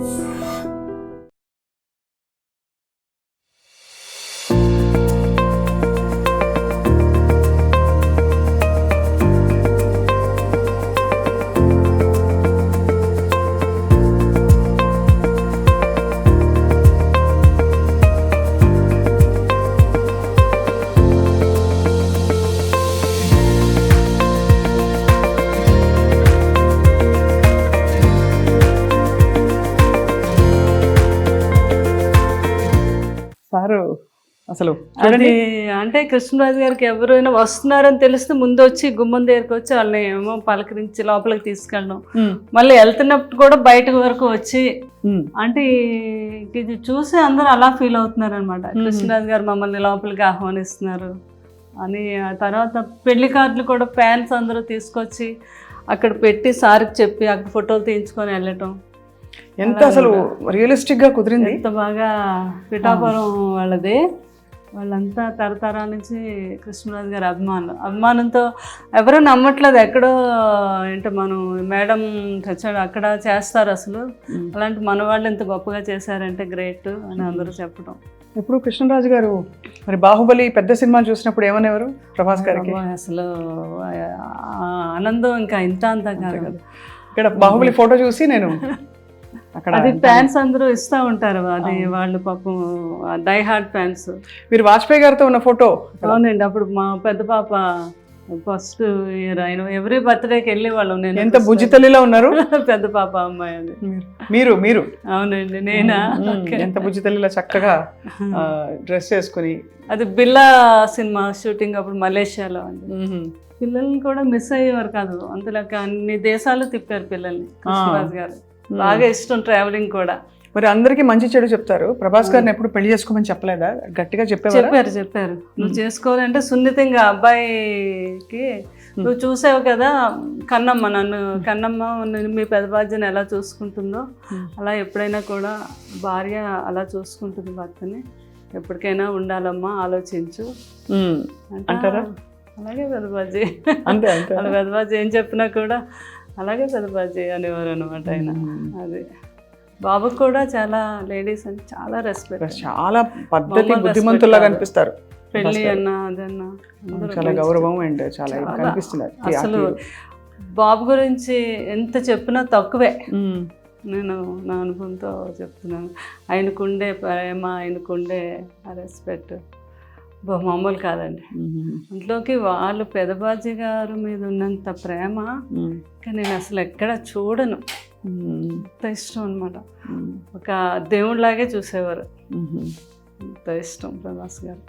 Lord. Sir అసలు? అది అంటే కృష్ణరాజు గారికి ఎవరైనా వస్తున్నారని తెలిస్తే ముందు వచ్చి గుమ్మం దగ్గరికి వచ్చి వాళ్ళని ఏమో పలకరించి లోపలికి తీసుకెళ్ళడం. మళ్ళీ వెళ్తున్నప్పుడు కూడా బయట వరకు వచ్చి అంటే ఇది చూసి అందరూ అలా ఫీల్ అవుతున్నారు అనమాట కృష్ణరాజు గారు మమ్మల్ని లోపలికి ఆహ్వానిస్తున్నారు అని ఆ తర్వాత పెళ్ళి కార్డులు కూడా ఫ్యాన్స్ అందరూ తీసుకొచ్చి అక్కడ పెట్టి సార్కి చెప్పి అక్కడ ఫోటోలు తీయించుకొని వెళ్ళటం. ఎంత అసలు రియలిస్టిక్గా కుదిరింది? ఎంత బాగా పిఠాపురం వాళ్ళది. వాళ్ళంతా తరతరాల నుంచి కృష్ణరాజు గారి అభిమానులు. అభిమానంతో ఎవరు నమ్మట్లేదు. ఎక్కడో ఏంటో మనం మేడం చచ్చాడు అక్కడ చేస్తారు అసలు. అలాంటి మన వాళ్ళు ఎంత గొప్పగా చేశారంటే గ్రేట్ అని అందరూ చెప్పడం. ఇప్పుడు కృష్ణరాజు గారు మరి బాహుబలి పెద్ద సినిమా చూసినప్పుడు ఏమనేవారు ప్రభాస్ గారికి. అసలు ఆనందం ఇంకా ఇంత అంత కదా. ఇక్కడ బాహుబలి ఫోటో చూసి నేను అక్కడ అది ఫ్యాన్స్ అందరూ ఇస్తూ ఉంటారు. అది వాళ్ళు పాపం డై హార్ట్ ఫ్యాన్స్. మీరు వాజ్పేయి గారితో ఉన్న ఫోటో? అవునండి అప్పుడు మా పెద్ద పాప ఫస్ట్ ఇయర్ ఆయన ఎవ్రీ బర్త్డేకి వెళ్ళే వాళ్ళం. నేను ఎంత బుజ్జితల్లిలా ఉన్నారు? పెద్ద పాప అమ్మాయి అది. మీరు మీరు అవునండి నేనా. ఎంత బుజ్జితల్లిలా చక్కగా డ్రెస్ వేసుకుని అది బిల్లా సినిమా షూటింగ్ అప్పుడు మలేషియాలో అండి. పిల్లల్ని కూడా మిస్ అయ్యేవారు కాదు. అంతలాగా అన్ని దేశాలు తిప్పారు పిల్లల్ని కృష్ణరాజు గారు. బాగా ఇష్టం ట్రావెలింగ్ కూడా. మరి అందరికీ మంచి చెడు చెప్తారు. ప్రభాస్ గారిని ఎప్పుడు పెళ్ళి చేసుకోమని చెప్పలేదా? గట్టిగా చెప్పేవారా? చెప్పారు చెప్పారు. నువ్వు చేసుకోవాలంటే సున్నితంగా అబ్బాయికి నువ్వు చూసావు కదా కన్నమ్మ నన్ను కన్నమ్మ నేను మీ పెద్ద బాధ్యను ఎలా చూసుకుంటుందో. అలా ఎప్పుడైనా కూడా భార్య అలా చూసుకుంటుంది భర్తని. ఎప్పటికైనా ఉండాలమ్మా ఆలోచించు. అంటారా? అలాగే పెద్దబాజీ అంతే అంతే. వాళ్ళ పెద్దబాజీ ఏం చెప్పినా కూడా అలాగే పెద్దబాజీ అనేవారు అనమాట ఆయన. అది. బాబుకు కూడా చాలా లేడీస్ అని చాలా రెస్పెక్ట్ చాలా పద్ధతి respect కనిపిస్తారు పెళ్ళి అన్న అదన్నా చాలా గౌరవం అండ్ చాలా. కనిపిస్తుంది అసలు బాబు గురించి ఎంత చెప్పినా తక్కువే. నేను నా అనుభవంతో చెప్తున్నాను. ఆయనకుండే ప్రేమ ఆయనకుండే రెస్పెక్ట్ మామూలు కాదండి. అందులోకి వాళ్ళు పెదబాజీ గారు మీద ఉన్నంత ప్రేమ ఇంకా నేను అసలు ఎక్కడ చూడను. అంత ఇష్టం అనమాట ఒక దేవుడిలాగే చూసేవారు. అంత ఇష్టం ప్రభాస్ గారు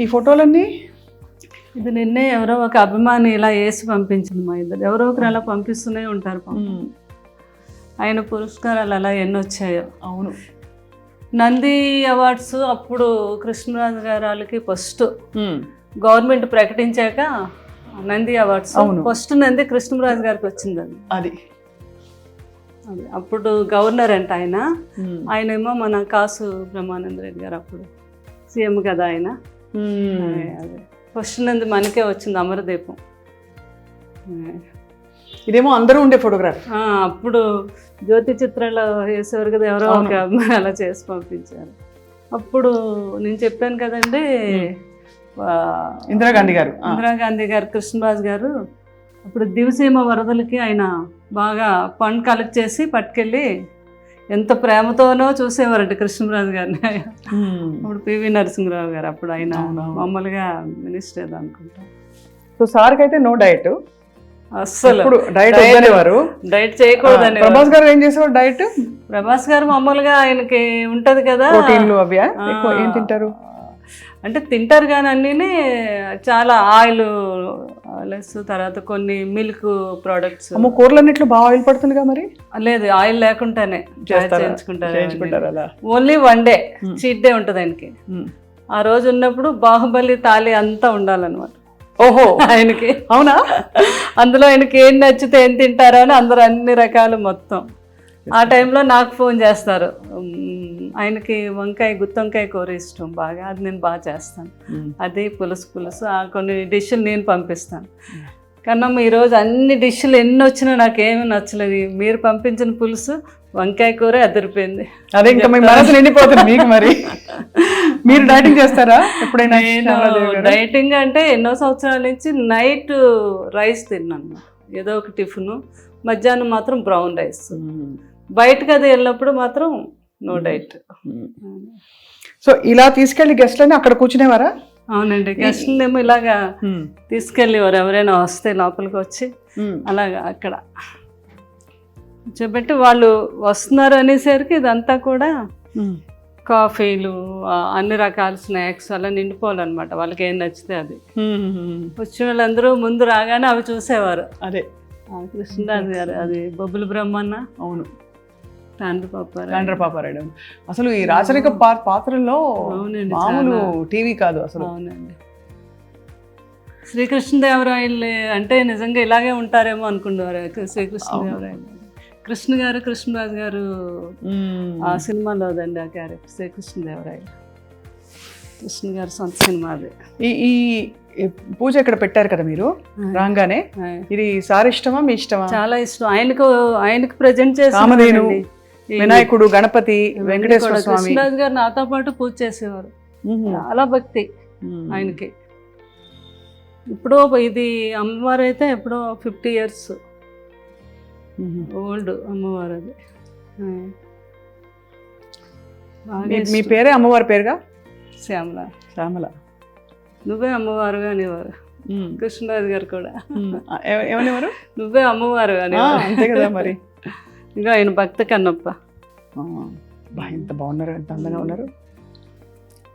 ఈ ఫోటోలన్నీ? ఇది నిన్నే ఎవరో ఒక అభిమాని ఇలా వేసి పంపించింది మా ఇద్దరు. ఎవరో ఒకరు అలా పంపిస్తూనే ఉంటారు ఆయన పురస్కారాలు అలా ఎన్ని వచ్చాయో. అవును. నంది అవార్డ్స్ అప్పుడు కృష్ణరాజు గారు వాళ్ళకి ఫస్ట్ గవర్నమెంట్ ప్రకటించాక నంది అవార్డ్స్. ఫస్ట్ నంది కృష్ణరాజు గారికి వచ్చిందండి అది. అది. అప్పుడు గవర్నర్ అంట ఆయన. ఆయనేమో మన కాసు బ్రహ్మానంద రెడ్డి గారు అప్పుడు. సీఎం కదా ఆయన. అదే, ఫస్ట్ నంది మనకే వచ్చింది అమరదీపం. ఇదేమో అందరూ ఉండే ఫోటోగ్రాఫ్. అప్పుడు జ్యోతి చిత్రాలు వేసేవారు కదా ఎవరో ఒక అమ్మాయి అలా చేసి పంపించారు. అప్పుడు నేను చెప్పాను కదండి ఇందిరాగాంధీ గారు. ఇందిరాగాంధీ గారు కృష్ణరాజు గారు అప్పుడు దివసీమ వరదలకి ఆయన బాగా ఫండ్ కలెక్ట్ చేసి పట్టుకెళ్ళి ఎంత ప్రేమతోనో చూసేవారంట కృష్ణరాజు గారిని. ఉమ్. అప్పుడు పివి నరసింహరావు గారు అప్పుడు ఆయన. మామూలుగా మినిస్టర్ అనుకుంటా. సో సార్కి అయితే నో డైట్. అస్సలు. ఇప్పుడు డైట్ వద్దనేవారు. డైట్ చేయకూడదని ప్రభాస్ గారు ఏం చేసేవారు డైట్? ప్రభాస్ గారు మామూలుగా ఆయనకి ఉంటది కదా. ప్రోటీన్లు అవి ఎక్కువ ఏం తింటారు? అంటే తింటారు కానీ అన్నీ చాలా ఆయిల్ లెస్ తర్వాత కొన్ని మిల్క్ ప్రోడక్ట్స్. అమ్మో కూరలన్నిట్లో బాగా ఆయిల్ పడుతుందిగా మరి? లేదు ఆయిల్ లేకుండానే? చేయించుకుంటారు only one day. Cheat day ఉంటుంది ఆయనకి. ఆ రోజు ఉన్నప్పుడు బాహుబలి తాలి అంతా ఉండాలన్నమాట. ఓహో. ఆయనకి. అవునా? అందులో ఆయనకి ఏం నచ్చితే ఏం తింటారో అని అందరూ అన్ని రకాలు మొత్తం. ఆ టైంలో నాకు ఫోన్ చేస్తారు. ఆయనకి వంకాయ గుత్తొంకాయ కూర ఇష్టం బాగా. అది నేను బాగా చేస్తాను. అది పులుసు పులుసు. ఆ కొన్ని డిష్లు నేను పంపిస్తాను. కన్నమ్మ ఈరోజు అన్ని డిష్లు ఎన్ని వచ్చినా నాకేమీ నచ్చలేదు. మీరు పంపించిన పులుసు వంకాయ కూర అదిరిపోయింది. అదే ఇంకా మీ మనసు నిండిపోతుంది మీకు మరి. మీరు డైటింగ్ చేస్తారా? ఎప్పుడైనా? డైటింగ్ అంటే ఎన్నో సంవత్సరాల నుంచి నైట్ రైస్ తిన్నాను. ఏదో ఒక టిఫిన్. మధ్యాహ్నం మాత్రం బ్రౌన్ రైస్. బయటకు అది వెళ్ళినప్పుడు మాత్రం నో డైట్ సో ఇలా తీసుకెళ్ళి గెస్ట్లని అక్కడ కూర్చునేవారా? అవునండి. గెస్ట్ని ఏమో ఇలాగా తీసుకెళ్ళేవారు. ఎవరైనా వస్తే లోపలికి వచ్చి అలాగా అక్కడ. చెప్పట్టి వాళ్ళు వస్తున్నారు అనేసరికి ఇదంతా కూడా కాఫీలు అన్ని రకాల స్నాక్స్ అలా నిండిపోవాలన్నమాట. వాళ్ళకి ఏం నచ్చితే అది. వచ్చిన వాళ్ళందరూ ముందు రాగానే అవి చూసేవారు. అదే. కృష్ణరాజు గారు అది బొబ్బుల బ్రహ్మన్న అవును. తండ్రి పాపారు తాండ్ర పాపారాయుడు అసలు ఈ రాచరిక పా- పాత్రల్లో అవునండి, మామూలు. టీవీ కాదు అసలు. అవునండి. శ్రీకృష్ణదేవరాయలు అంటే నిజంగా ఇలాగే ఉంటారేమో అనుకునేవారు శ్రీకృష్ణదేవరాయలు. కృష్ణ గారు కృష్ణరాజు గారు. ఆ సినిమాలో అదండి ఆ క్యారెక్టర్ శ్రీకృష్ణదేవరాయలు కృష్ణ గారు సొంత సినిమా అది. ఈ ఈ పూజ ఇక్కడ పెట్టారు కదా మీరు? రాగానే. ఇది సార్ ఇష్టమా మీ ఇష్టమా? చాలా ఇష్టం. ఆయనకు ఆయనకు ప్రజెంట్ చేసి వినాయకుడు గణపతి వెంకటేశ్వర స్వామి. కృష్ణరాజు గారు నాతో పాటు పూజ చేసేవారు. చాలా భక్తి. ఆయనకి. ఇప్పుడు ఇది అమ్మవారు అయితే ఎప్పుడో ఫిఫ్టీ ఇయర్స్. ఓల్డ్ అమ్మవారు అది. మీ-. పేరే అమ్మవారి పేరుగా? శ్యామల. శ్యామల. నువ్వే అమ్మవారు అనేవారు. కృష్ణరాజు గారు కూడా. ఏమనేవారు నువ్వే అమ్మవారు అనేవారు అంతే కదా మరి. ఇంకా ఆయన భక్త కన్నప్ప. ఎంత బాగున్నారు ఎంత అందంగా ఉన్నారు.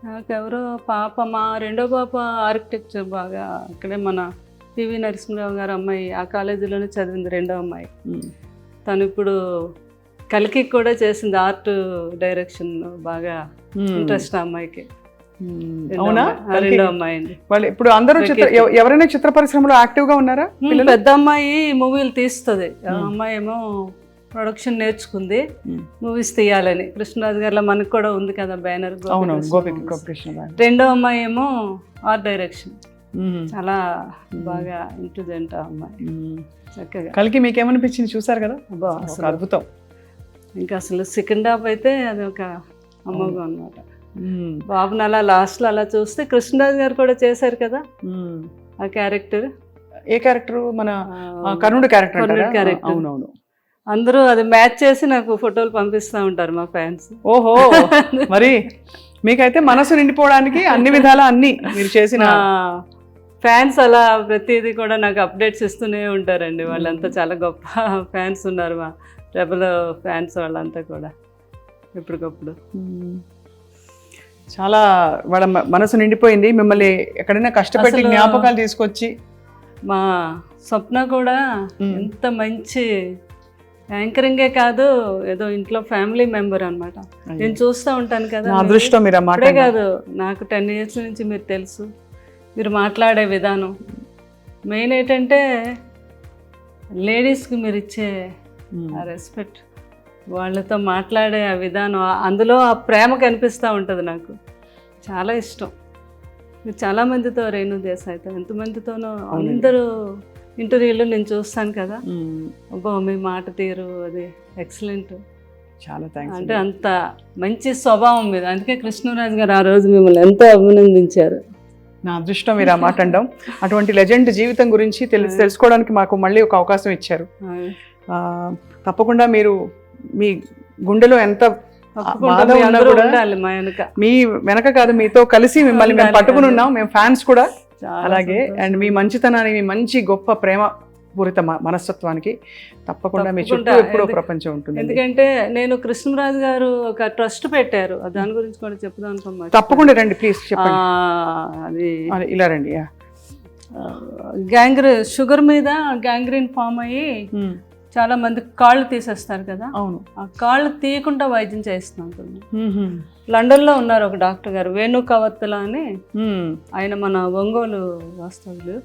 నాకెవరో పాప మా రెండో పాప ఆర్కిటెక్చర్ బాగా అక్కడే మన పివి నరసింహరావు గారు అమ్మాయి ఆ కాలేజీలోనే చదివింది రెండో అమ్మాయి మ్మ్. తను ఇప్పుడు కలికి కూడా చేసింది ఆర్ట్ డైరెక్షన్ బాగా. ఇంట్రెస్ట్ అమ్మాయికి అవునా రెండో వాళ్ళు ఇప్పుడు అందరూ చిత్ర ఎవరైనా చిత్ర పరిశ్రమలో యాక్టివ్గా ఉన్నారా పెద్ద అమ్మాయి మూవీలు తీస్తుంది. అమ్మాయి ఏమో ప్రొడక్షన్ నేర్చుకుంది. మూవీస్ తీయాలని కృష్ణరాజు గారిలో మనకు కూడా ఉంది కదా బ్యానర్. రెండో అమ్మాయి ఏమో ఆర్ట్ డైరెక్షన్. చాలా బాగా ఇంటెలిజెంట్ అమ్మాయి. మ్మ్. చక్కగా. కలికి మీకేమనిపించింది చూసారు కదా? అసలు అద్భుతం. ఇంకా అసలు సెకండ్ హాఫ్ అయితే అది ఒక అమ్మోగం అనమాట. బాబుని అలా లాస్ట్లో అలా చూస్తే కృష్ణరాజు గారు కూడా చేశారు కదా. ఆ క్యారెక్టర్ ఏ క్యారెక్టర్ మన కర్ణుడు క్యారెక్టర్ character. అవునవును. అందరూ అది మ్యాచ్ చేసి నాకు ఫోటోలు పంపిస్తూ ఉంటారు మా ఫ్యాన్స్ ఓహో మరి మీకైతే మనసు నిండిపోవడానికి అన్ని విధాల అన్ని మీరు చేసిన ఫ్యాన్స్ అలా ప్రతిదీ కూడా నాకు అప్డేట్స్ ఇస్తూనే ఉంటారండి. వాళ్ళంతా చాలా గొప్ప ఫ్యాన్స్ ఉన్నారు మా రెబల్ ఫ్యాన్స్ వాళ్ళంతా కూడా ఎప్పటికప్పుడు. చాలా వాళ్ళ మనసు నిండిపోయింది. మిమ్మల్ని ఎక్కడైనా కష్టపెట్టి జ్ఞాపకాలు తీసుకొచ్చి. మా స్వప్న కూడా. ఎంత మంచి యాంకరింగే కాదు ఏదో ఇంట్లో ఫ్యామిలీ మెంబర్ అన్నమాట. నేను చూస్తూ ఉంటాను కదా. అదృష్టం మీరు కాదు నాకు టెన్ ఇయర్స్ నుంచి మీరు తెలుసు. మీరు మాట్లాడే విధానం. మెయిన్ ఏంటంటే లేడీస్కి మీరు ఇచ్చే. ఆ రెస్పెక్ట్ వాళ్ళతో మాట్లాడే ఆ విధానం అందులో ఆ ప్రేమ కనిపిస్తూ ఉంటుంది నాకు. చాలా ఇష్టం. మీరు చాలా మందితో రేణు దేశాయితో ఎంతమందితోనో అందరూ ఇంటర్వ్యూలో నేను చూస్తాను కదా. అబ్బో మీ మాట తీరు అది ఎక్సలెంట్. చాలా థ్యాంక్స్ అంటే అంత మంచి స్వభావం మీద అందుకే కృష్ణరాజు గారు ఆ రోజు మిమ్మల్ని ఎంతో అభినందించారు. నా అదృష్టం మీరు ఆ మాట అనడం అటువంటి లెజెండ్ జీవితం గురించి తెలుసు తెలుసుకోవడానికి మాకు మళ్ళీ ఒక అవకాశం ఇచ్చారు. ఆ, తప్పకుండా మీరు మీ గుండెలో ఎంత మీ వెనక. కాదు మీతో కలిసి మిమ్మల్ని మేము పట్టుకుని. ఉన్నాం. మేము ఫ్యాన్స్ కూడా. అలాగే. అండ్ మీ మంచితనాన్ని మీ మంచి గొప్ప ప్రేమ పూరిత మనస్తత్వానికి తప్పకుండా మీ చుట్టూ. ఎప్పుడో ప్రపంచం ఉంటుంది ఎందుకంటే నేను కృష్ణరాజు గారు ఒక ట్రస్ట్ పెట్టారు దాని గురించి కూడా చెప్దాం అనుకున్నా తప్పకుండా రండి ప్లీజ్ చెప్పండి అది ఇలా రండి. గ్యాంగ్రీ షుగర్ మీద గ్యాంగ్రీన్ ఫామ్ అయ్యి. చాలా మంది కాళ్ళు తీసేస్తారు కదా అవును ఆ కాళ్ళు తీయకుండా వైద్యం చేస్తున్నాం మ్మ్. లండన్లో ఉన్నారు ఒక డాక్టర్ గారు వేణు కవత్తుల అని. ఆయన మన ఒంగోలు వాస్తవులు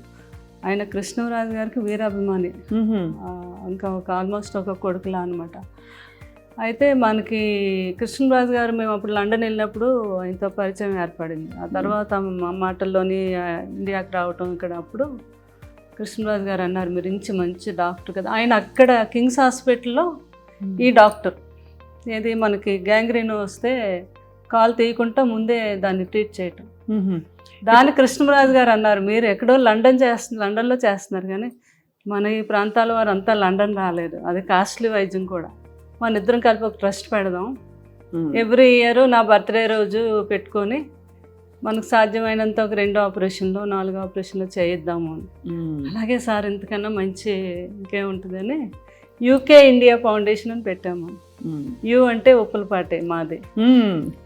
ఆయన కృష్ణరాజు గారికి వీరాభిమాని. ఇంకా ఒక ఆల్మోస్ట్ ఒక కొడుకులా అనమాట అయితే మనకి కృష్ణరాజు గారు మేము అప్పుడు లండన్ వెళ్ళినప్పుడు ఆయనతో పరిచయం ఏర్పడింది. ఆ తర్వాత మా మాటల్లోని ఇండియాకి రావటం ఇక్కడ అప్పుడు కృష్ణరాజు గారు అన్నారు మీరు ఇంచి మంచి డాక్టర్ కదా. ఆయన అక్కడ కింగ్స్ హాస్పిటల్లో ఈ డాక్టర్. ఏది మనకి గ్యాంగ్రీన్ వస్తే కాలు తీయకుండా ముందే దాన్ని ట్రీట్ చేయటం. దాని కృష్ణరాజు గారు అన్నారు మీరు ఎక్కడో లండన్ చేస్తున్నారు లండన్లో చేస్తున్నారు కానీ మన ఈ ప్రాంతాల వారు అంతా లండన్ రాలేదు అది కాస్ట్లీ వైద్యం కూడా మన ఇద్దరం కలిపి ఒక ట్రస్ట్ పెడదాం. ఎవ్రీ ఇయర్ నా బర్త్డే రోజు పెట్టుకొని మనకు సాధ్యమైనంత ఒక రెండు ఆపరేషన్లు నాలుగు ఆపరేషన్లు చేయిద్దాము అని. అలాగే సార్ ఇంతకన్నా మంచి ఇంకేముంటుందని యూకే ఇండియా ఫౌండేషన్ అని పెట్టాము. యూ అంటే ఉప్పులపాటే మాది.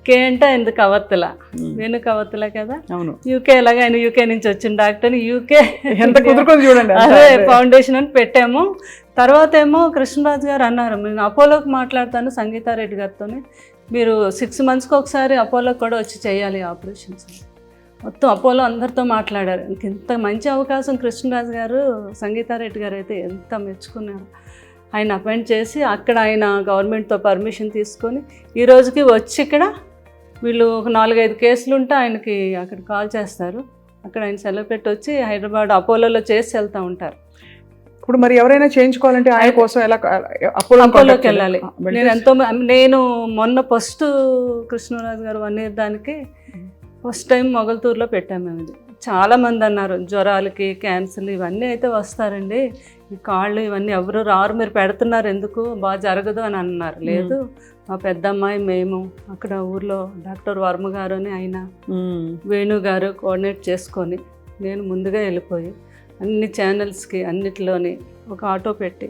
కే అంటే ఎందుకు కవత్తల. మ్మ్. వేణు కవత్తల కదా? అవును. యూకే ఎలాగ ఆయన యూకే నుంచి వచ్చిన డాక్టర్ యూకే. ఎంత కుదురుకొని చూడండి. అదే ఫౌండేషన్ అని పెట్టాము. తర్వాత ఏమో కృష్ణరాజు గారు అన్నారు నేను అపోలోకి మాట్లాడతాను సంగీతారెడ్డి గారితో మీరు సిక్స్ మంత్స్కి ఒకసారి అపోలోకి కూడా వచ్చి చేయాలి ఆపరేషన్స్. మొత్తం అపోలో అందరితో మాట్లాడారు. ఇంక ఇంత మంచి అవకాశం కృష్ణరాజు గారు సంగీతారెడ్డి గారు అయితే ఎంత మెచ్చుకున్నారు. ఆయన అపాయింట్ చేసి అక్కడ ఆయన గవర్నమెంట్తో పర్మిషన్ తీసుకొని ఈ రోజుకి వచ్చి ఇక్కడ వీళ్ళు ఒక నాలుగైదు కేసులు ఉంటే ఆయనకి అక్కడ కాల్ చేస్తారు. అక్కడ ఆయన సెలవు పెట్టి వచ్చి హైదరాబాద్ అపోలోలో చేసి వెళ్తూ ఉంటారు. ఇప్పుడు మరి ఎవరైనా చేయించుకోవాలంటే ఆయన కోసం ఎలా అపోలో అపోలోకి వెళ్ళాలి. నేను ఎంతో నేను మొన్న first Krishnaraju garu one year దానికి ఫస్ట్ టైం మొగల్తూరులో పెట్టాము మేము ఇది. చాలా మంది అన్నారు జ్వరాలకి క్యాన్సర్లు ఇవన్నీ అయితే వస్తారండి. ఈ కాళ్ళు ఇవన్నీ ఎవరు రారు మీరు పెడుతున్నారు ఎందుకు? బాగా జరగదు అని అన్నారు. లేదు మా పెద్దమ్మాయి మేము అక్కడ ఊర్లో డాక్టర్ వర్మ గారు అని ఆయన వేణు గారు కోఆర్డినేట్ చేసుకొని నేను ముందుగా వెళ్ళిపోయి అన్ని ఛానల్స్కి అన్నిటిలోని ఒక ఆటో పెట్టి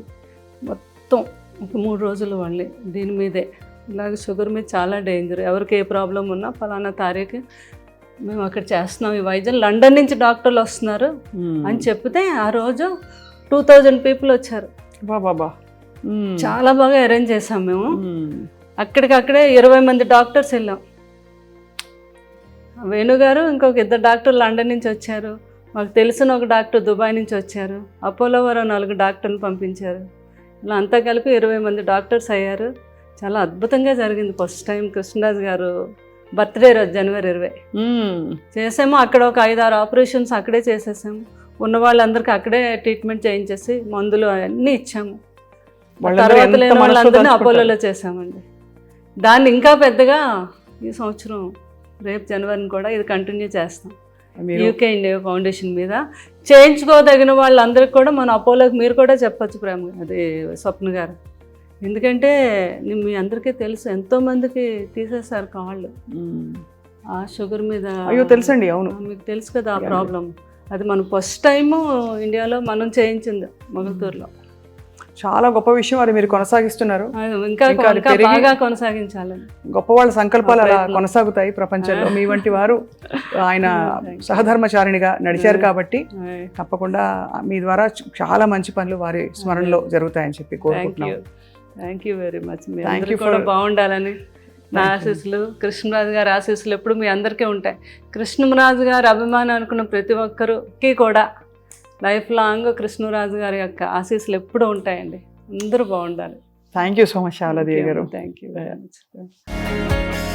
మొత్తం ఒక మూడు రోజులు వాళ్ళని దీని మీదే. ఇలాగ షుగర్ మీద చాలా డేంజర్. ఎవరికి ఏ ప్రాబ్లం ఉన్నా ఫలానా తారీఖు మేము అక్కడ చేస్తున్నాం. ఈ వైద్యం లండన్ నుంచి డాక్టర్లు వస్తున్నారు అని చెప్తే ఆ రోజు టూ థౌజండ్ పీపుల్ వచ్చారు. బాబా చాలా బాగా అరేంజ్ చేసాం మేము. అక్కడికక్కడే ఇరవై మంది డాక్టర్స్ వెళ్ళాం. వేణుగారు ఇంకొక ఇద్దరు డాక్టర్ లండన్ నుంచి వచ్చారు. మాకు తెలిసిన ఒక డాక్టర్ దుబాయ్ నుంచి వచ్చారు. అపోలో వారు నాలుగు డాక్టర్ని పంపించారు. ఇలా అంతా కలిపి ఇరవై మంది డాక్టర్స్ అయ్యారు. చాలా అద్భుతంగా జరిగింది. ఫస్ట్ టైం కృష్ణరాజు గారు బర్త్డే రోజు జనవరి ఇరవై. చేసాము. అక్కడ ఒక ఐదు ఆరు ఆపరేషన్స్ అక్కడే చేసేసాము. ఉన్న వాళ్ళందరికీ అక్కడే ట్రీట్మెంట్ చేయించేసి మందులు అన్నీ ఇచ్చాము. తర్వాత లేని వాళ్ళందరినీ. అపోలోలో చేసామండి దాన్ని ఇంకా పెద్దగా ఈ సంవత్సరం రేపు జనవరిని కూడా ఇది కంటిన్యూ చేస్తాం. యూకే ఇండియా ఫౌండేషన్ మీద చేయించుకోదగిన వాళ్ళందరికీ కూడా మన అపోలోకి మీరు కూడా చెప్పొచ్చు ప్రేమ అది స్వప్న గారు. ఎందుకంటే మీ అందరికీ తెలుసు ఎంతో మందికి తీసేశారు కాళ్ళు. ఆ షుగర్ మీద అయ్యో తెలుసండి అవును. మీకు తెలుసు కదా ఆ ప్రాబ్లం అది మనం ఫస్ట్ టైము ఇండియాలో మనం చేయించింది మొగల్తూరులో చాలా గొప్ప విషయం అది మీరు కొనసాగిస్తున్నారు. ఇంకా బాగా కొనసాగించాలని గొప్ప వాళ్ళ సంకల్పాలు అలా. కొనసాగుతాయి ప్రపంచంలో. మీ వంటి వారు ఆయన. సహధర్మచారిణిగా నడిచారు కాబట్టి. తప్పకుండా మీ ద్వారా చాలా మంచి పనులు వారి స్మరణలో జరుగుతాయని చెప్పి థ్యాంక్ యూ కోరుకుంటున్నాం థ్యాంక్ యూ వెరీ మచ్ కూడా for- బాగుండాలని నా ఆశీస్సులు కృష్ణరాజు గారి ఆశీస్సులు ఎప్పుడు మీ అందరికీ ఉంటాయి. కృష్ణరాజు గారి అభిమానం అనుకున్న ప్రతి ఒక్కరికి కూడా లైఫ్ లాంగ్ కృష్ణరాజు గారి యొక్క ఆశీస్సులు ఎప్పుడూ ఉంటాయండి. అందరూ బాగుండాలి. Thank you so much Saradevi గారు థ్యాంక్ యూ వెరీ మచ్